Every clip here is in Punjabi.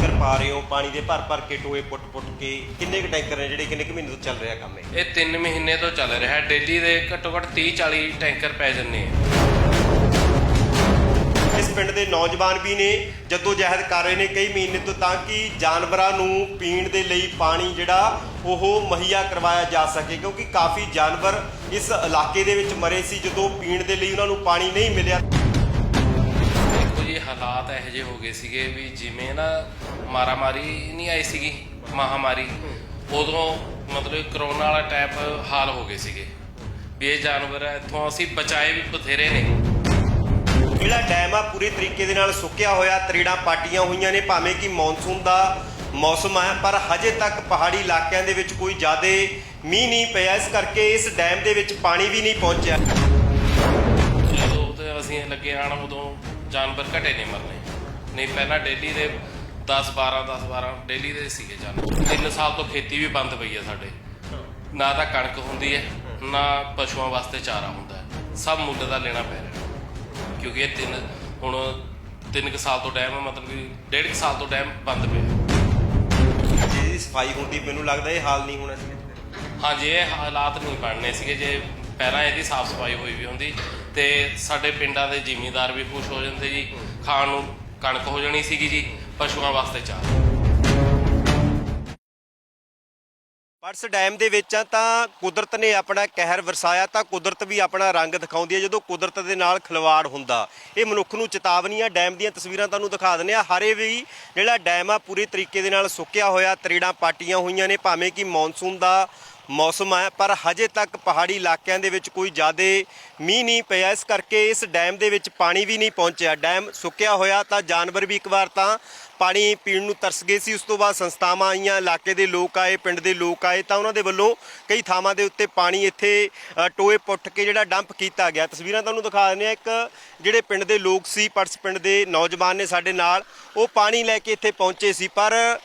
ਟੈਂਕਰ ਪਾ ਰਹੇ ਹੋ ਪਾਣੀ ਦੇ ਭਰ ਭਰ ਕੇ ਟੋਏ ਪੁੱਟ ਪੁੱਟ ਕੇ ਕਿੰਨੇ ਕੁ ਟੈਂਕਰ ਨੇ ਜਿਹੜੇ ਕਿੰਨੇ ਕੁ ਮਹੀਨੇ ਤੋਂ ਚੱਲ ਰਿਹਾ ਕੰਮ ਇਹ? ਇਹ 3 ਮਹੀਨੇ ਤੋਂ ਚੱਲ ਰਿਹਾ ਹੈ ਡੇਲੀ ਦੇ ਘੱਟੋ ਘੱਟ 30 40 ਟੈਂਕਰ ਪੈ ਜੰਨੇ ਆ। ਇਸ ਪਿੰਡ ਦੇ ਨੌਜਵਾਨ ਵੀ ਨੇ ਜਦੋਂ ਜਹਿਦ ਕਰ ਰਹੇ ਨੇ ਕਈ ਮਹੀਨੇ ਤੋਂ ਤਾਂ ਕਿ ਜਾਨਵਰਾਂ ਨੂੰ ਪੀਣ ਦੇ ਲਈ ਪਾਣੀ ਜਿਹੜਾ ਉਹ ਮੁਹੱਈਆ ਕਰਵਾਇਆ ਜਾ ਸਕੇ ਕਿਉਂਕਿ ਕਾਫੀ ਜਾਨਵਰ ਇਸ ਇਲਾਕੇ ਦੇ ਵਿੱਚ ਮਰੇ ਸੀ ਜਦੋਂ ਪੀਣ ਦੇ ਲਈ ਉਹਨਾਂ ਨੂੰ ਪਾਣੀ ਨਹੀਂ ਮਿਲਿਆ। ਹਾਲਾਤ ਇਹੋ ਜਿਹੇ ਹੋ ਗਏ ਸੀਗੇ ਵੀ ਜਿਵੇਂ ਨਾ ਮਾਰਾਮਾਰੀ ਨਹੀਂ ਆਈ ਸੀਗੀ ਮਹਾਮਾਰੀ ਉਦੋਂ ਮਤਲਬ ਕਰੋਨਾ ਵਾਲਾ ਟਾਈਪ ਹਾਲ ਹੋ ਗਏ ਸੀਗੇ। ਵੀ ਇਹ ਜਾਨਵਰ ਇੱਥੋਂ ਅਸੀਂ ਬਚਾਏ ਵੀ ਬਥੇਰੇ ਨੇ। ਜਿਹੜਾ ਡੈਮ ਆ ਪੂਰੇ ਤਰੀਕੇ ਦੇ ਨਾਲ ਸੁੱਕਿਆ ਹੋਇਆ ਤਰੇੜਾਂ ਪਾਟੀਆਂ ਹੋਈਆਂ ਨੇ ਭਾਵੇਂ ਕਿ ਮੌਨਸੂਨ ਦਾ ਮੌਸਮ ਹੈ ਪਰ ਹਜੇ ਤੱਕ ਪਹਾੜੀ ਇਲਾਕਿਆਂ ਦੇ ਵਿੱਚ ਕੋਈ ਜ਼ਿਆਦਾ ਮੀਂਹ ਨਹੀਂ ਪਿਆ। ਇਸ ਕਰਕੇ ਇਸ ਡੈਮ ਦੇ ਵਿੱਚ ਪਾਣੀ ਵੀ ਨਹੀਂ ਪਹੁੰਚਿਆ। ਜਦੋਂ ਅਸੀਂ ਲੱਗੇ ਆਣ ਉਦੋਂ ਜਾਨਵਰ ਘਟੇ ਨਹੀਂ ਮਰਨੇ। ਨਹੀਂ ਪਹਿਲਾਂ ਡੇਲੀ ਦੇ 10 12 10 12 ਡੇਲੀ ਦੇ ਸੀਗੇ ਜਾਨਵਰ। 3 ਸਾਲ ਤੋਂ ਖੇਤੀ ਵੀ ਬੰਦ ਪਈ ਹੈ ਸਾਡੇ। ਨਾ ਤਾਂ ਕਣਕ ਹੁੰਦੀ ਹੈ ਨਾ ਪਸ਼ੂਆਂ ਵਾਸਤੇ ਚਾਰਾ ਹੁੰਦਾ ਹੈ ਸਭ ਮੁੱਲ ਦਾ ਲੈਣਾ ਪੈ ਰਿਹਾ। ਕਿਉਂਕਿ ਇਹ ਤਿੰਨ ਹੁਣ ਤਿੰਨ ਕੁ ਸਾਲ ਤੋਂ ਡੈਮ ਮਤਲਬ ਕਿ ਡੇਢ ਕੁ ਸਾਲ ਤੋਂ ਡੈਮ ਬੰਦ ਪਿਆ। ਜਿਹਦੀ ਸਫ਼ਾਈ ਹੁੰਦੀ ਮੈਨੂੰ ਲੱਗਦਾ ਇਹ ਹਾਲ ਨਹੀਂ ਹੋਣਾ ਸੀ। ਹਾਂਜੀ ਇਹ ਹਾਲਾਤ ਨਹੀਂ ਬਣਨੇ ਸੀਗੇ। ਜੇ ਪਹਿਲਾਂ ਇਹਦੀ ਸਾਫ਼ ਸਫ਼ਾਈ ਹੋਈ ਵੀ ਹੁੰਦੀ ਤੇ ਸਾਡੇ ਪਿੰਡਾਂ ਦੇ ਜ਼ਿਮੀਂਦਾਰ ਵੀ ਖੁਸ਼ ਹੋ ਜਾਂਦੇ ਜੀ। ਖਾਣ ਨੂੰ ਕਣਕ ਹੋ ਜਾਣੀ ਸੀਗੀ ਜੀ, ਪਸ਼ੂਆਂ ਵਾਸਤੇ ਚਾਰ ਪਰਸ ਡੈਮ ਦੇ ਵਿੱਚ ਆ ਤਾਂ ਕੁਦਰਤ ਨੇ ਆਪਣਾ ਕਹਿਰ ਵਰਸਾਇਆ, ਤਾਂ ਕੁਦਰਤ ਵੀ ਆਪਣਾ ਰੰਗ ਦਿਖਾਉਂਦੀ ਹੈ। ਜਦੋਂ ਕੁਦਰਤ ਦੇ ਨਾਲ ਖਿਲਵਾੜ ਹੁੰਦਾ, ਇਹ ਮਨੁੱਖ ਨੂੰ ਚੇਤਾਵਨੀ ਆ ਡੈਮ ਦੀਆਂ ਤਸਵੀਰਾਂ ਤੁਹਾਨੂੰ ਦਿਖਾ ਦਿੰਦੇ ਆ ਹਰੇ ਵੀ ਜਿਹੜਾ ਡੈਮ ਆ, ਪੂਰੇ ਤਰੀਕੇ ਦੇ ਨਾਲ ਸੁੱਕਿਆ ਹੋਇਆ, ਤਰੇੜਾਂ ਪਾਟੀਆਂ ਹੋਈਆਂ ਨੇ, ਭਾਵੇਂ ਕਿ ਮੌਨਸੂਨ ਦਾ ਮੌਸਮ ਹੈ ਪਰ ਹਜੇ ਤੱਕ ਪਹਾੜੀ ਇਲਾਕਿਆਂ ਦੇ ਵਿੱਚ ਕੋਈ ਜ਼ਿਆਦਾ ਮੀਂਹ ਨਹੀਂ ਪਿਆ। ਇਸ ਕਰਕੇ ਇਸ ਡੈਮ ਦੇ ਵਿੱਚ ਪਾਣੀ ਵੀ ਨਹੀਂ ਪਹੁੰਚਿਆ। ਡੈਮ ਸੁੱਕਿਆ ਹੋਇਆ ਤਾਂ ਜਾਨਵਰ ਵੀ ਇੱਕ ਵਾਰ ਤਾਂ ਪਾਣੀ ਪੀਣ ਨੂੰ ਤਰਸ ਗਏ ਸੀ। ਉਸ ਤੋਂ ਬਾਅਦ ਸੰਸਥਾਵਾਂ ਆਈਆਂ, ਇਲਾਕੇ ਦੇ ਲੋਕ ਆਏ, ਪਿੰਡ ਦੇ ਲੋਕ ਆਏ ਤਾਂ ਉਹਨਾਂ ਦੇ ਵੱਲੋਂ ਕਈ ਥਾਵਾਂ ਦੇ ਉੱਤੇ ਪਾਣੀ ਇੱਥੇ ਟੋਏ ਪੁੱਟ ਕੇ ਜਿਹੜਾ ਡੰਪ ਕੀਤਾ ਗਿਆ। ਤਸਵੀਰਾਂ ਤੁਹਾਨੂੰ ਦਿਖਾ ਦਿੰਦੇ ਆ ਇੱਕ ਜਿਹੜੇ ਪਿੰਡ ਦੇ ਲੋਕ ਸੀ, ਪਰਸ ਪਿੰਡ ਦੇ ਨੌਜਵਾਨ ਨੇ ਸਾਡੇ ਨਾਲ, ਉਹ ਪਾਣੀ ਲੈ ਕੇ ਇੱਥੇ ਪਹੁੰਚੇ ਸੀ। ਪਰ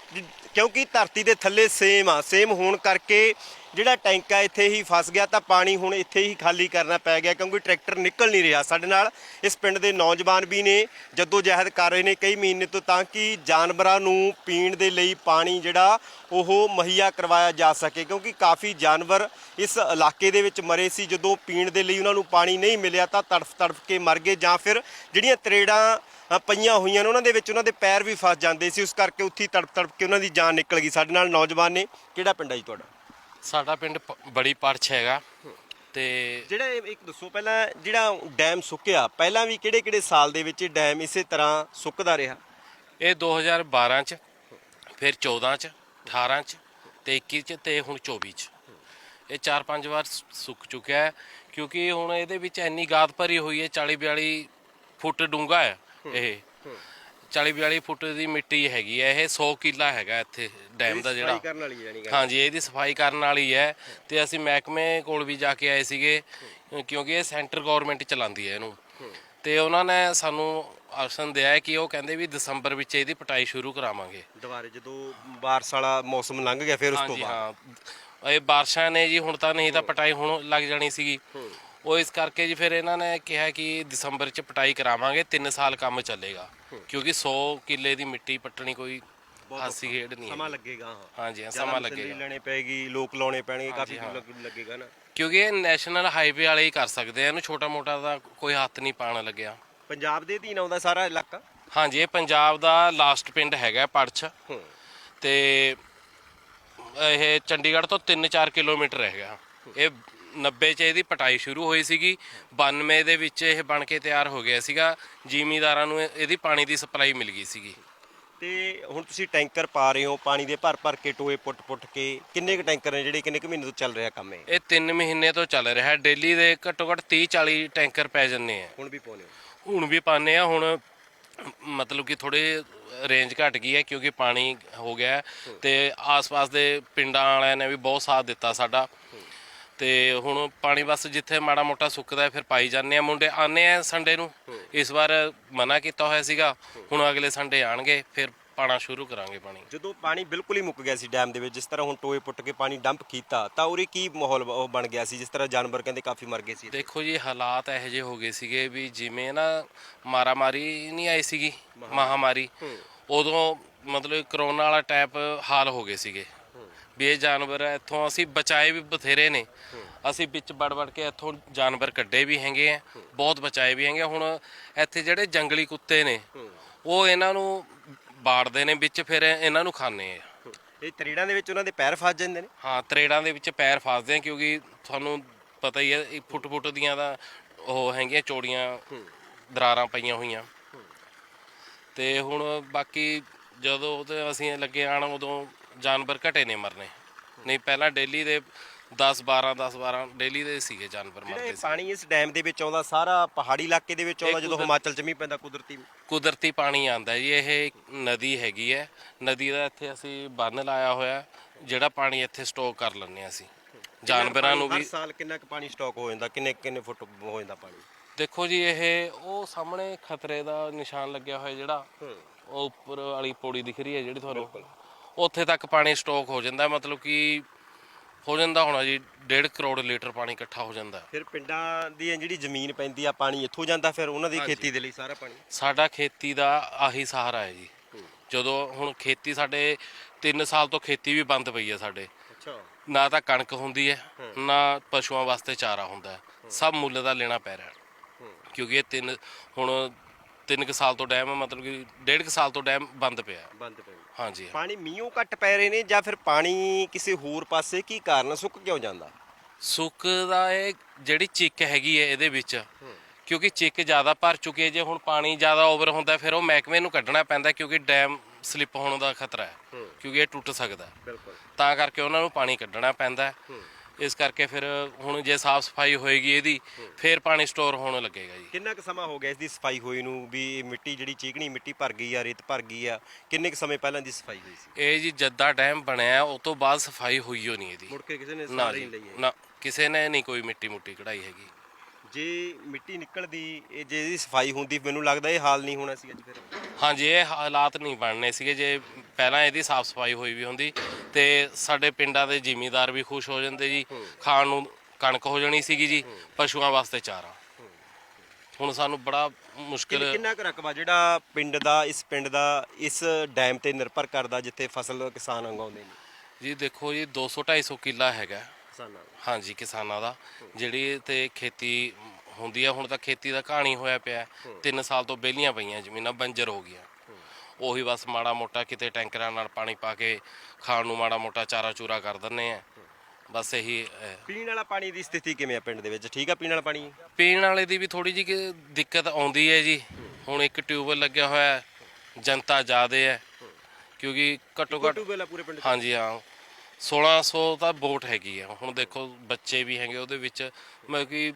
ਕਿਉਂਕਿ ਧਰਤੀ ਦੇ ਥੱਲੇ ਸੇਮ ਆ, ਸੇਮ ਹੋਣ ਕਰਕੇ ਜਿਹੜਾ ਟੈਂਕ ਆ, ਇੱਥੇ ਹੀ ਫਸ ਗਿਆ ਤਾਂ ਪਾਣੀ ਹੁਣ ਇੱਥੇ ਹੀ ਖਾਲੀ ਕਰਨਾ ਪੈ ਗਿਆ ਕਿਉਂਕਿ ਟਰੈਕਟਰ ਨਿਕਲ ਨਹੀਂ ਰਿਹਾ ਸਾਡੇ ਨਾਲ। ਇਸ ਪਿੰਡ ਦੇ ਨੌਜਵਾਨ ਵੀ ਨੇ ਜਦੋਂ ਜਹਿਦ ਕਰ ਰਹੇ ਨੇ ਕਈ ਮਹੀਨੇ ਤੋਂ ਤਾਂ ਕਿ ਜਾਨਵਰਾਂ ਨੂੰ ਪੀਣ ਦੇ ਲਈ ਪਾਣੀ ਜਿਹੜਾ ਉਹ ਮੁਹੱਈਆ ਕਰਵਾਇਆ ਜਾ ਸਕੇ ਕਿਉਂਕਿ ਕਾਫੀ ਜਾਨਵਰ ਇਸ ਇਲਾਕੇ ਦੇ ਵਿੱਚ ਮਰੇ ਸੀ। ਜਦੋਂ ਪੀਣ ਦੇ ਲਈ ਉਹਨਾਂ ਨੂੰ ਪਾਣੀ ਨਹੀਂ ਮਿਲਿਆ ਤਾਂ ਤੜਫ ਤੜਫ ਕੇ ਮਰ ਗਏ ਜਾਂ ਫਿਰ ਜਿਹੜੀਆਂ ਤਰੇੜਾਂ ਪਈਆਂ ਹੋਈਆਂ ਨੇ, ਉਹਨਾਂ ਦੇ ਵਿੱਚ ਉਹਨਾਂ ਦੇ ਪੈਰ ਵੀ ਫਸ ਜਾਂਦੇ ਸੀ। ਉਸ ਕਰਕੇ ਉੱਥੇ ਤੜਪ ਤੜਪ ਕੇ ਉਹਨਾਂ ਦੀ ਜਾਨ ਨਿਕਲ ਗਈ ਸਾਡੇ ਨਾਲ ਨੌਜਵਾਨ ਨੇ। ਕਿਹੜਾ ਪਿੰਡ ਹੈ ਜੀ ਤੁਹਾਡਾ? ਸਾਡਾ ਪਿੰਡ ਪ- ਬੜੀ ਪਰਛ ਹੈਗਾ। ਤੇ ਜਿਹੜਾ ਇਹ ਇੱਕ ਦੱਸੋ ਪਹਿਲਾਂ ਜਿਹੜਾ ਡੈਮ ਸੁੱਕਿਆ ਪਹਿਲਾਂ ਵੀ ਕਿਹੜੇ ਕਿਹੜੇ ਸਾਲ ਦੇ ਵਿੱਚ ਇਹ ਡੈਮ ਇਸੇ ਤਰ੍ਹਾਂ ਸੁੱਕਦਾ ਰਿਹਾ? ਇਹ 2012 ਚ ਫਿਰ 14 ਚ 18 ਚ ਤੇ 21 ਚ ਤੇ ਹੁਣ 24 ਚ। ਇਹ ਚਾਰ ਪੰਜ ਵਾਰ ਸੁ- ਸੁੱਕ ਚੁੱਕਿਆ ਹੈ ਕਿਉਂਕਿ ਹੁਣ ਇਹਦੇ ਵਿੱਚ ਇੰਨੀ ਗਾਦ ਭਰੀ ਹੋਈ ਹੈ 40 42 ਫੁੱਟ ਡੂੰਘਾ ਹੈ ਇਹ। 40 42 ਫੁੱਟ ਦੀ ਮਿੱਟੀ ਹੈਗੀ ਹੈ ਇਹ 100 ਕਿੱਲਾ ਹੈਗਾ ਇੱਥੇ। ਡੈਮ ਦਾ ਜਿਹੜਾ ਕਰਨ ਵਾਲੀ ਜਾਨੀ ਹਾਂਜੀ ਇਹਦੀ ਸਫ਼ਾਈ ਕਰਨ ਵਾਲੀ ਹੈ ਤੇ ਅਸੀਂ ਮਹਿਕਮੇ ਕੋਲ ਵੀ ਜਾ ਕੇ ਆਏ ਸੀਗੇ ਕਿਉਂਕਿ ਇਹ ਸੈਂਟਰ ਗਵਰਨਮੈਂਟ ਚਲਾਉਂਦੀ ਹੈ ਇਹਨੂੰ। ਤੇ ਉਹਨਾਂ ਨੇ ਸਾਨੂੰ ਆਸ਼ਨ ਦਿਆ ਹੈ ਕਿ ਉਹ ਕਹਿੰਦੇ ਵੀ ਦਸੰਬਰ ਵਿੱਚ ਇਹਦੀ ਪਟਾਈ ਸ਼ੁਰੂ ਕਰਾਵਾਂਗੇ। ਦੁਬਾਰੇ ਜਦੋਂ ਬਾਰਿਸ਼ ਵਾਲਾ ਮੌਸਮ ਲੰਘ ਗਿਆ ਫਿਰ ਉਸ ਤੋਂ ਹਾਂਜੀ ਬਾਅਦ? ਹਾਂ। ਇਹ ਬਾਰਿਸ਼ਾਂ ਨੇ ਜੀ ਹੁਣ ਤਾਂ ਨਹੀਂ ਤਾਂ ਪਟਾਈ ਹੁਣ ਲੱਗ ਜਾਣੀ ਸੀਗੀ। ਉਹ ਇਸ ਕਰਕੇ ਜੀ ਫਿਰ ਇਹਨਾਂ ਨੇ ਕਿਹਾ ਕਿ ਦਸੰਬਰ ਚ ਪਟਾਈ ਕਰਾਵਾਂਗੇ 3 ਸਾਲ ਕੰਮ ਚੱਲੇਗਾ। ਕਿਉਂਕਿ 100 ਕਿੱਲੇ ਦੀ ਮਿੱਟੀ ਪੱਟਣੀ ਕੋਈ ਹਾਸੀ ਖੇਡ ਨਹੀਂ ਸਮਾਂ ਲੱਗੇਗਾ ਹਾਂ। ਹਾਂਜੀ ਹਾਂ, ਸਮਾਂ ਲੱਗੇਗਾ। ਲੈਣੇ ਪੈਗੀ ਲੋਕ ਲਾਉਣੇ ਪੈਣਗੇ ਕਾਫੀ ਲੱਗੇਗਾ ਨਾ। ਕਿਉਂਕਿ ਇਹ ਨੈਸ਼ਨਲ ਹਾਈਵੇ ਵਾਲੇ ਹੀ ਕਰ ਸਕਦੇ ਆ ਇਹਨੂੰ ਛੋਟਾ ਮੋਟਾ ਦਾ ਕੋਈ ਹੱਥ ਨਹੀਂ ਪਾਣ ਲੱਗਿਆ। ਪੰਜਾਬ ਦੇ ਅਧੀਨ ਆਉਂਦਾ ਸਾਰਾ ਇਲਾਕਾ? ਹਾਂਜੀ ਇਹ ਪੰਜਾਬ ਦਾ ਲਾਸਟ ਪਿੰਡ ਹੈਗਾ ਪੜਛ। ਹੂੰ। ਤੇ ਇਹ ਚੰਡੀਗੜ੍ਹ ਤੋਂ 3-4 ਕਿਲੋਮੀਟਰ ਹੈਗਾ। ਇਹ 90 ਚ ਇਹਦੀ ਪਟਾਈ ਸ਼ੁਰੂ ਹੋਈ ਸੀਗੀ 92 ਦੇ ਵਿੱਚ ਇਹ ਬਣ ਕੇ ਤਿਆਰ ਹੋ ਗਿਆ ਸੀਗਾ। ਜ਼ਿਮੀਦਾਰਾਂ ਨੂੰ ਇਹ- ਇਹਦੀ ਪਾਣੀ ਦੀ ਸਪਲਾਈ ਮਿਲ ਗਈ ਸੀਗੀ। ਤੇ ਹੁਣ ਤੁਸੀਂ ਟੈਂਕਰ ਪਾ ਰਹੇ ਹੋ ਪਾਣੀ ਦੇ ਭਰ ਭਰ ਕੇ ਟੋਏ ਪੁੱਟ ਪੁੱਟ ਕੇ ਕਿੰਨੇ ਕੁ ਟੈਂਕਰ ਨੇ ਜਿਹੜੇ ਕਿੰਨੇ ਕੁ ਮਹੀਨੇ ਤੋਂ ਚੱਲ ਰਿਹਾ ਕੰਮ ਇਹ? ਇਹ 3 ਮਹੀਨੇ ਤੋਂ ਚੱਲ ਰਿਹਾ ਹੈ ਡੇਲੀ ਦੇ ਘੱਟੋ ਘੱਟ 30-40 ਟੈਂਕਰ ਪੈ ਜੰਨੇ ਆ। ਹੁਣ ਵੀ ਪਾਉਣੇ ਹੋ? ਹੁਣ ਵੀ ਪਾਉਂਦੇ ਆ ਹੁਣ ਮਤਲਬ ਕਿ ਥੋੜੇ ਰੇਂਜ ਘਟ ਗਈ ਹੈ ਕਿਉਂਕਿ ਪਾਣੀ ਹੋ ਗਿਆ ਹੈ ਤੇ ਆਸ-ਪਾਸ ਦੇ ਪਿੰਡਾਂ ਵਾਲਿਆਂ ਨੇ ਵੀ ਬਹੁਤ ਸਾਥ ਦਿੱਤਾ ਸਾਡਾ। ਤੇ ਹੁਣ ਪਾਣੀ ਬਸ ਜਿੱਥੇ ਮਾੜਾ ਮੋਟਾ ਸੁੱਕਦਾ ਫਿਰ ਪਾਈ ਜਾਂਦੇ ਆ ਮੁੰਡੇ ਆਨੇ ਆ ਸੰਡੇ ਨੂੰ। ਇਸ ਵਾਰ ਮਨਾ ਕੀਤਾ ਹੋਇਆ ਸੀਗਾ। ਹੁਣ ਅਗਲੇ ਸੰਡੇ ਆਣਗੇ ਫਿਰ ਪਾਣਾ ਸ਼ੁਰੂ ਕਰਾਂਗੇ ਪਾਣੀ। ਜਦੋਂ ਪਾਣੀ ਬਿਲਕੁਲ ਹੀ ਮੁੱਕ ਗਿਆ ਸੀ ਡੈਮ ਦੇ ਵਿੱਚ ਜਿਸ ਤਰ੍ਹਾਂ ਹੁਣ ਟੋਏ ਪੁੱਟ ਕੇ ਪਾਣੀ ਡੰਪ ਕੀਤਾ ਤਾਂ ਉਰੇ ਕੀ ਮਾਹੌਲ ਬਣ ਗਿਆ ਸੀ? ਜਿਸ ਤਰ੍ਹਾਂ ਜਾਨਵਰ ਕਹਿੰਦੇ ਕਾਫੀ ਮਰ ਗਏ ਸੀ ਦੇਖੋ ਜੀ ਹਾਲਾਤ ਇਹੋ ਜਿਹੇ ਹੋ ਗਏ ਸੀਗੇ ਵੀ ਜਿਵੇਂ ਨਾ ਮਾਰਾਮਾਰੀ ਨਹੀਂ ਆਈ ਸੀਗੀ ਮਹਾਮਾਰੀ। ਉਦੋਂ ਮਤਲਬ ਕਰੋਨਾ ਵਾਲਾ ਟਾਈਪ ਹਾਲ ਹੋ ਗਏ ਸੀਗੇ। ਵੀ ਇਹ ਜਾਨਵਰ ਇੱਥੋਂ ਅਸੀਂ ਬਚਾਏ ਵੀ ਬਥੇਰੇ ਨੇ। ਅਸੀਂ ਵਿੱਚ ਵੜ ਵੜ ਕੇ ਇੱਥੋਂ ਜਾਨਵਰ ਕੱਢੇ ਵੀ ਹੈਗੇ ਆ ਬਹੁਤ ਬਚਾਏ ਵੀ ਹੈਗੇ ਆ। ਹੁਣ ਇੱਥੇ ਜਿਹੜੇ ਜੰਗਲੀ ਕੁੱਤੇ ਨੇ ਉਹ ਇਹਨਾਂ ਨੂੰ ਬਾੜਦੇ ਨੇ ਵਿੱਚ ਫਿਰ ਇਹਨਾਂ ਨੂੰ ਖਾਂਦੇ ਆ। ਇਹ ਤਰੇੜਾਂ ਦੇ ਵਿੱਚ ਉਹਨਾਂ ਦੇ ਪੈਰ ਫਸ ਜਾਂਦੇ ਨੇ? ਹਾਂ ਤਰੇੜਾਂ ਦੇ ਵਿੱਚ ਪੈਰ ਫਸਦੇ ਆ ਕਿਉਂਕਿ ਤੁਹਾਨੂੰ ਪਤਾ ਹੀ ਹੈ ਇਹ ਫੁੱਟ ਫੁੱਟ ਦੀਆਂ ਦਾ ਉਹ ਹੈਗੀਆਂ ਚੋੜੀਆਂ ਦਰਾਰਾਂ ਪਈਆਂ ਹੋਈਆਂ। ਤੇ ਹੁਣ ਬਾਕੀ ਜਦੋਂ ਉਹਦੇ ਅਸੀਂ ਲੱਗੇ ਆਣ ਉਦੋਂ ਜਾਨਵਰ ਘਟੇ ਨੇ ਮਰਨੇ। ਨਹੀਂ ਪਹਿਲਾਂ ਡੇਲੀ ਦੇ 10 12 10 12 ਡੇਲੀ ਦੇ ਸੀਗੇ ਜਾਨਵਰ ਜਿਹੜਾ ਮਰਦੇ ਇਹ ਸੀ। ਪਾਣੀ ਇਸ ਡੈਮ ਦੇ ਵਿੱਚ ਆਉਂਦਾ ਸਾਰਾ ਪਹਾੜੀ ਇਲਾਕੇ ਦੇ ਵਿੱਚ ਆਉਂਦਾ ਜਦੋਂ ਹਿਮਾਚਲ ਚ ਮੀਂਹ ਪੈਂਦਾ ਕੁਦਰਤੀ ਕੁਦਰਤੀ ਪਾਣੀ ਆਂਦਾ ਜੀ ਇਹ ਇੱਕ ਨਦੀ ਹੈਗੀ ਹੈ। ਨਦੀ ਦਾ ਇੱਥੇ ਅਸੀਂ ਬੰਨ ਲਾਇਆ ਹੋਇਆ ਜਿਹੜਾ ਪਾਣੀ ਇੱਥੇ ਸਟੋਕ ਕਰ ਲੈਂਦੇ ਹਾਂ ਅਸੀਂ। ਜਾਨਵਰਾਂ ਨੂੰ ਹਰ ਵੀ ਸਾਲ ਕਿੰਨਾ ਕੁ ਪਾਣੀ ਸਟਾਕ ਹੋ ਜਾਂਦਾ ਕਿੰਨੇ ਕਿੰਨੇ ਫੁੱਟ ਹੋ ਜਾਂਦਾ ਪਾਣੀ? ਦੇਖੋ ਜੀ ਇਹ ਉਹ ਸਾਹਮਣੇ ਖਤਰੇ ਦਾ ਨਿਸ਼ਾਨ ਲੱਗਿਆ ਹੋਇਆ ਜਿਹੜਾ ਉਹ ਉੱਪਰ ਵਾਲੀ ਪੌੜੀ ਦਿਖ ਰਹੀ ਹੈ ਜਿਹੜੀ ਤੁਹਾਨੂੰ ਉੱਥੇ ਤੱਕ ਪਾਣੀ ਸਟਾਕ ਹੋ ਜਾਂਦਾ ਮਤਲਬ ਕਿ ਹੋ ਜਾਂਦਾ ਹੋਣਾ ਜੀ 1.5 ਕਰੋੜ ਲੀਟਰ ਪਾਣੀ ਇਕੱਠਾ ਹੋ ਜਾਂਦਾ। ਫਿਰ ਪਿੰਡਾਂ ਦੀ ਜਿਹੜੀ ਜ਼ਮੀਨ ਪੈਂਦੀ ਆ ਪਾਣੀ ਇੱਥੋਂ ਜਾਂਦਾ ਫਿਰ ਉਹਨਾਂ ਦੀ ਖੇਤੀ ਦੇ ਲਈ ਸਾਰਾ ਪਾਣੀ? ਸਾਡਾ ਖੇਤੀ ਦਾ ਆਹੀ ਸਹਾਰਾ ਹੈ ਜੀ। ਜਦੋਂ ਹੁਣ ਖੇਤੀ ਸਾਡੇ 3 ਸਾਲ ਤੋਂ ਖੇਤੀ ਵੀ ਬੰਦ ਪਈ ਹੈ ਸਾਡੇ। ਅੱਛਾ। ਨਾ ਤਾਂ ਕਣਕ ਹੁੰਦੀ ਹੈ ਨਾ ਪਸ਼ੂਆਂ ਵਾਸਤੇ ਚਾਰਾ ਹੁੰਦਾ ਸਭ ਮੁੱਲ ਦਾ ਲੈਣਾ ਪੈ ਰਿਹਾ। ਕਿਉਂਕਿ ਇਹ ਤਿੰਨ ਹੁਣ ਤਿੰਨ ਕੁ ਸਾਲ ਤੋਂ ਡੈਮ ਮਤਲਬ ਕਿ ਡੇਢ ਕੁ ਸਾਲ ਤੋਂ ਡੈਮ ਬੰਦ ਪਿਆ। ਬੰਦ ਪੈ ਹਾਂਜੀ ਪਾਣੀ ਮੀਂਹੋਂ ਘੱਟ ਪੈ ਰਹੇ ਨੇ ਜਾਂ ਫਿਰ ਪਾਣੀ ਕਿਸੇ ਹੋਰ ਪਾਸੇ ਕੀ ਕਾਰਨ ਸੁੱਕ ਕਿਉਂ ਜਾਂਦਾ? ਸੁੱਕ ਦਾ ਇਹ ਜਿਹੜੀ ਚਿੱਕ ਹੈਗੀ ਹੈ ਇਹਦੇ ਵਿੱਚ ਕਿਉਂਕਿ ਚਿੱਕ ਜ਼ਿਆਦਾ ਭਰ ਚੁੱਕੀ ਹੈ ਜੇ ਹੁਣ ਪਾਣੀ ਜ਼ਿਆਦਾ ਓਵਰ ਹੁੰਦਾ ਫਿਰ ਉਹ ਮਹਿਕਮੇ ਨੂੰ ਕੱਢਣਾ ਪੈਂਦਾ ਕਿਉਂਕਿ ਡੈਮ ਸਲਿੱਪ ਹੋਣ ਦਾ ਖਤਰਾ ਹੈ ਕਿਉਂਕਿ ਇਹ ਟੁੱਟ ਸਕਦਾ। ਬਿਲਕੁਲ। ਤਾਂ ਕਰਕੇ ਉਹਨਾਂ ਨੂੰ ਪਾਣੀ ਕੱਢਣਾ ਪੈਂਦਾ। ਇਸ ਕਰਕੇ ਫਿਰ ਹੁਣ ਜੇ ਸਾਫ਼ ਸਫ਼ਾਈ ਹੋਏਗੀ ਇਹਦੀ ਫਿਰ ਪਾਣੀ ਸਟੋਰ ਹੋਣ ਲੱਗੇਗਾ ਜੀ। ਕਿੰਨਾ ਕੁ ਸਮਾਂ ਹੋ ਗਿਆ ਇਸ ਦੀ ਸਫ਼ਾਈ ਹੋਈ ਨੂੰ ਵੀ ਇਹ ਮਿੱਟੀ ਜਿਹੜੀ ਚੀਕਣੀ ਮਿੱਟੀ ਭਰ ਗਈ ਆ ਰੇਤ ਭਰ ਗਈ ਆ ਕਿੰਨੇ ਕੁ ਸਮੇਂ ਪਹਿਲਾਂ ਦੀ ਸਫ਼ਾਈ ਹੋਈ ਸੀ? ਇਹ ਜੀ ਜੱਦਾ ਡੈਮ ਬਣਿਆ ਉਹ ਤੋਂ ਬਾਅਦ ਸਫ਼ਾਈ ਹੋਈ ਹੋ ਨਹੀਂ ਇਹਦੀ। ਮੁੜ ਕੇ ਕਿਸੇ ਨੇ ਨਾ ਸਾਰੀ ਜੀ ਲਈ ਹੈ ਨਾ ਕਿਸੇ ਨੇ ਨਹੀਂ ਕੋਈ ਮਿੱਟੀ ਮੁੱਟੀ ਕਢਾਈ ਹੈਗੀ। ਜੇ ਮਿੱਟੀ ਨਿਕਲਦੀ ਇਹ ਜੇ ਇਹਦੀ ਸਫ਼ਾਈ ਹੁੰਦੀ ਮੈਨੂੰ ਲੱਗਦਾ ਇਹ ਹਾਲ ਨਹੀਂ ਹੋਣਾ ਸੀ ਅੱਜ ਫਿਰ। ਹਾਂਜੀ ਇਹ ਹਾਲਾਤ ਨਹੀਂ ਬਣਨੇ ਸੀਗੇ ਜੇ ਪਹਿਲਾਂ ਇਹਦੀ ਸਾਫ਼ ਸਫ਼ਾਈ ਹੋਈ ਵੀ ਹੁੰਦੀ ਤੇ ਸਾਡੇ ਪਿੰਡਾਂ ਦੇ ਜ਼ਿਮੀਂਦਾਰ ਵੀ ਖੁਸ਼ ਹੋ ਜਾਂਦੇ ਜੀ। ਖਾਣ ਨੂੰ ਕਣਕ ਹੋ ਜਾਣੀ ਸੀਗੀ ਜੀ ਪਸ਼ੂਆਂ ਵਾਸਤੇ ਚਾਰਾ। ਹੁਣ ਸਾਨੂੰ ਬੜਾ ਮੁਸ਼ਕਿਲ ਕਿੰਨ- ਕੁ ਰਕਬਾ ਜਿਹੜਾ ਪਿੰਡ ਦਾ ਇਸ ਪਿੰਡ ਦਾ ਇਸ ਡੈਮ ਤੇ ਨਿਰਭਰ ਕਰਦਾ ਜਿੱਥੇ ਫਸਲ ਕਿਸਾਨ ਉਗਾਉਂਦੇ ਨੇ? ਜੀ ਦੇਖੋ ਜੀ 200 250 ਕਿੱਲਾ ਹੈਗਾ। ਕਿਸਾਨਾਂ ਦਾ। ਹਾਂਜੀ ਕਿਸਾਨਾਂ ਦਾ। ਜਿਹੜੀ ਤੇ ਖੇਤੀ ਹੁੰਦੀ ਆ ਹੁਣ ਤਾਂ ਖੇਤੀ ਦਾ ਕਹਾਣੀ ਹੋਇਆ ਪਿਆ। 3 ਸਾਲ ਤੋਂ ਬੇਲੀਆਂ ਪਈਆਂ ਜ਼ਮੀਨਾਂ ਬੰਜਰ ਹੋ ਗਈਆਂ। ਉਹੀ ਬਸ ਮਾੜਾ ਮੋਟਾ ਕਿਤੇ ਟੈਂਕਰਾਂ ਨਾਲ ਪਾਣੀ ਪਾ ਕੇ ਖਾਣ ਨੂੰ ਮਾੜਾ ਮੋਟਾ ਚਾਰਾ ਚੂਰਾ ਕਰ ਦਿੰਨੇ ਆ। ਬਸ ਇਹੀ ਹੈ। ਪੀਣ ਵਾਲਾ ਪਾਣੀ ਦੀ ਸਥਿਤੀ ਕਿਵੇਂ ਆ ਪਿੰਡ ਦੇ ਵਿੱਚ? ਠੀਕ ਆ ਪੀਣ ਵਾਲਾ ਪਾਣੀ? ਪੀਣ ਵਾਲੇ ਦੀ ਵੀ ਥੋੜੀ ਜਿਹੀ ਦਿੱਕਤ ਆਉਂਦੀ ਹੈ ਜੀ। ਹੁਣ ਇੱਕ ਟਿਊਬਵੈਲ ਲੱਗਿਆ ਹੋਇਆ ਹੈ ਜਨਤਾ ਜ਼ਿਆਦੇ ਹੈ ਕਿਉਂਕਿ ਘੱਟੋ ਘੱਟ ਟੂਬਲ ਆ ਪੂਰੇ ਪਿੰਡ 'ਚ? ਹਾਂਜੀ ਹਾਂ। 1600 ਤਾਂ ਵੋਟ ਹੈਗੀ ਆ। ਹੁਣ ਦੇਖੋ ਬੱਚੇ ਵੀ ਹੈਗੇ ਉਹਦੇ ਵਿੱਚ ਮਤਲਬ ਕਿ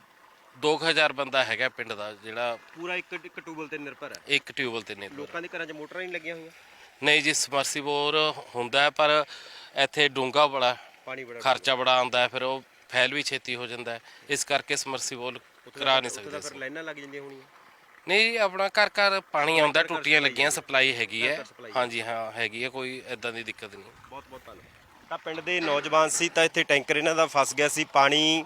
2000 ਬੰਦਾ ਹੈਗਾ ਪਿੰਡ ਦਾ ਜਿਹੜਾ ਪੂਰਾ ਇੱਕ ਇੱਕ ਟੂਬਲ ਤੇ ਨਿਰਭਰ ਹੈ? ਇੱਕ ਟਿਊਬਲ ਤੇ ਨੇ ਲੋਕਾਂ ਦੇ ਘਰਾਂ 'ਚ ਮੋਟਰਾਂ ਨਹੀਂ ਲੱਗੀਆਂ ਹੋਈਆਂ? ਨਹੀਂ ਜੀ ਸਮਰਸੀਬੋਰ ਹੁੰਦਾ ਹੈ, ਪਰ ਇੱਥੇ ਡੂੰਗਾ ਬੜਾ ਪਾਣੀ ਬੜਾ ਖਰਚਾ ਬੜਾ ਆਉਂਦਾ ਹੈ ਫਿਰ ਉਹ ਫੈਲ ਵੀ ਛੇਤੀ ਹੋ ਜਾਂਦਾ ਹੈ। ਇਸ ਕਰਕੇ ਸਮਰਸੀਬੋਲ ਕਰਾ ਨਹੀਂ ਸਕਦੇ ਅਸੀਂ। ਫਿਰ ਲਾਈਨਾਂ ਲੱਗ ਜਾਂਦੀਆਂ ਹੋਣੀਆਂ। ਨਹੀਂ ਜੀ ਆਪਣਾ ਘਰ ਘਰ ਪਾਣੀ ਆਉਂਦਾ ਟੁੱਟੀਆਂ ਲੱਗੀਆਂ ਸਪਲਾਈ ਹੈਗੀ ਹੈ। ਹਾਂਜੀ ਹਾਂ ਹੈਗੀ ਹੈ ਕੋਈ ਐਦਾਂ ਦੀ ਦਿੱਕਤ ਨਹੀਂ। ਬਹੁਤ ਬਹੁਤ ਧੰਨਵਾਦ। ਤਾਂ ਪਿੰਡ ਦੇ ਨੌਜਵਾਨ ਸੀ ਤਾਂ ਇੱਥੇ ਟੈਂਕਰ ਇਹਨਾਂ ਦਾ ਫਸ ਗਿਆ ਸੀ ਪਾਣੀ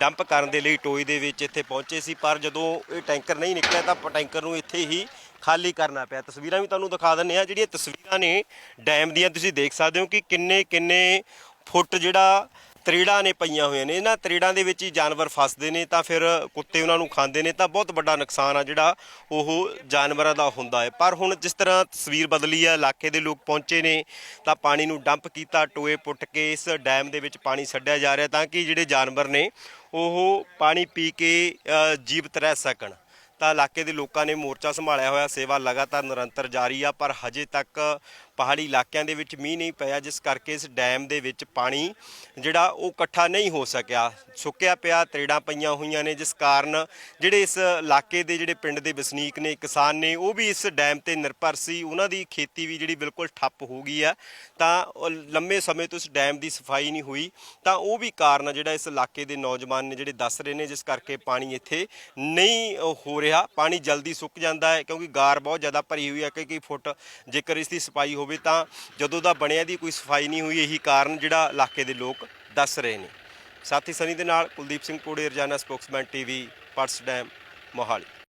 ਡੰਪ ਕਰਨ ਦੇ ਲਈ ਟੋਈ ਦੇ ਵਿੱਚ ਇੱਥੇ ਪਹੁੰਚੇ ਸੀ, ਪਰ ਜਦੋਂ ਇਹ ਟੈਂਕਰ ਨਹੀਂ ਨਿਕਲਿਆ ਤਾਂ ਟੈਂਕਰ ਨੂੰ ਇੱਥੇ ਹੀ ਖਾਲੀ ਕਰਨਾ ਪਿਆ। ਤਸਵੀਰਾਂ ਵੀ ਤੁਹਾਨੂੰ ਦਿਖਾ ਦਿੰਨੇ ਆ ਜਿਹੜੀਆਂ ਤਸਵੀਰਾਂ ਨੇ ਡੈਮ ਦੀਆਂ, ਤੁਸੀਂ ਦੇਖ ਸਕਦੇ ਹੋ ਕਿ ਕਿੰਨੇ ਕਿੰਨੇ ਫੁੱਟ ਜਿਹੜਾ ਤਰੇੜਾਂ ਨੇ ਪਈਆਂ ਹੋਈਆਂ ਨੇ। ਇਹਨਾਂ ਤਰੇੜਾਂ ਦੇ ਵਿੱਚ ਹੀ ਜਾਨਵਰ ਫਸਦੇ ਨੇ, ਤਾਂ ਫਿਰ ਕੁੱਤੇ ਉਹਨਾਂ ਨੂੰ ਖਾਂਦੇ ਨੇ, ਤਾਂ ਬਹੁਤ ਵੱਡਾ ਨੁਕਸਾਨ ਆ ਜਿਹੜਾ ਉਹ ਜਾਨਵਰਾਂ ਦਾ ਹੁੰਦਾ ਹੈ। ਪਰ ਹੁਣ ਜਿਸ ਤਰ੍ਹਾਂ ਤਸਵੀਰ ਬਦਲੀ ਆ, ਇਲਾਕੇ ਦੇ ਲੋਕ ਪਹੁੰਚੇ ਨੇ, ਤਾਂ ਪਾਣੀ ਨੂੰ ਡੰਪ ਕੀਤਾ, ਟੋਏ ਪੁੱਟ ਕੇ ਇਸ ਡੈਮ ਦੇ ਵਿੱਚ ਪਾਣੀ ਛੱਡਿਆ ਜਾ ਰਿਹਾ ਤਾਂ ਕਿ ਜਿਹੜੇ ਜਾਨਵਰ ਨੇ ਉਹ ਪਾਣੀ ਪੀ ਕੇ ਜੀਵਤ ਰਹਿ ਸਕਣ। ਤਾਂ ਇਲਾਕੇ ਦੇ ਲੋਕਾਂ ਨੇ ਮੋਰਚਾ ਸੰਭਾਲਿਆ ਹੋਇਆ, ਸੇਵਾ ਲਗਾਤਾਰ ਨਿਰੰਤਰ ਜਾਰੀ ਆ, ਪਰ ਹਜੇ ਤੱਕ ਪਹਾੜੀ ਇਲਾਕਿਆਂ ਦੇ ਵਿੱਚ ਮੀਂਹ ਨਹੀਂ ਪਿਆ, ਜਿਸ ਕਰਕੇ ਇਸ ਡੈਮ ਦੇ ਵਿੱਚ ਪਾਣੀ ਜਿਹੜਾ ਉਹ ਇਕੱਠਾ ਨਹੀਂ ਹੋ ਸਕਿਆ। ਸੁੱਕਿਆ ਪਿਆ, ਤਰੇੜਾਂ ਪਈਆਂ ਹੋਈਆਂ ਨੇ, ਜਿਸ ਕਾਰਨ ਜਿਹੜੇ ਇਸ ਇਲਾਕੇ ਦੇ ਜਿਹੜੇ ਪਿੰਡ ਦੇ ਵਸਨੀਕ ਨੇ, ਕਿਸਾਨ ਨੇ, ਉਹ ਵੀ ਇਸ ਡੈਮ ਤੇ ਨਿਰਭਰ ਸੀ। ਉਹਨਾਂ ਦੀ ਖੇਤੀ ਵੀ ਜਿਹੜੀ ਬਿਲਕੁਲ ਠੱਪ ਹੋ ਗਈ ਆ ਤਾਂ ਲੰਮੇ ਸਮੇਂ ਤੋਂ ਇਸ ਡੈਮ ਦੀ ਸਫ਼ਾਈ ਨਹੀਂ ਹੋਈ। ਤਾਂ ਉਹ ਵੀ ਕਾਰਨ ਜਿਹੜਾ ਇਸ ਇਲਾਕੇ ਦੇ ਨੌਜਵਾਨ ਨੇ ਜਿਹੜੇ ਦੱਸ ਰਹੇ ਨੇ, ਜਿਸ ਕਰਕੇ ਪਾਣੀ ਇੱਥੇ ਨਹੀਂ ਹੋ ਰਿਹਾ। ਪਾਣੀ ਜਲਦੀ ਸੁੱਕ ਜਾਂਦਾ ਹੈ, ਕਿਉਂਕਿ ਗਾਰ ਬਹੁਤ ਜ਼ਿਆਦਾ ਭਰੀ ਹੋਈ ਹੈ ਕਈ ਕਈ ਫੁੱਟ ਜੇਕਰ ਇਸ ਦੀ ਸਫ਼ਾਈ ਹੋਵੇ ਤਾਂ ਜਦੋਂ ਦਾ ਬਣਿਆ ਦੀ ਕੋਈ ਸਫ਼ਾਈ ਨਹੀਂ ਹੋਈ, ਇਹੀ ਕਾਰਨ ਜਿਹੜਾ ਇਲਾਕੇ ਦੇ ਲੋਕ ਦੱਸ ਰਹੇ ਨੇ। ਸਾਥੀ ਸਨੀ ਦੇ ਨਾਲ ਕੁਲਦੀਪ ਸਿੰਘ ਕੋੜੇ ਰਜਾਨਾ ਸਪੋਕਸਮੈਨ ਟੀਵੀ, ਪਰਸ ਡੈਮ, ਮੋਹਾਲੀ।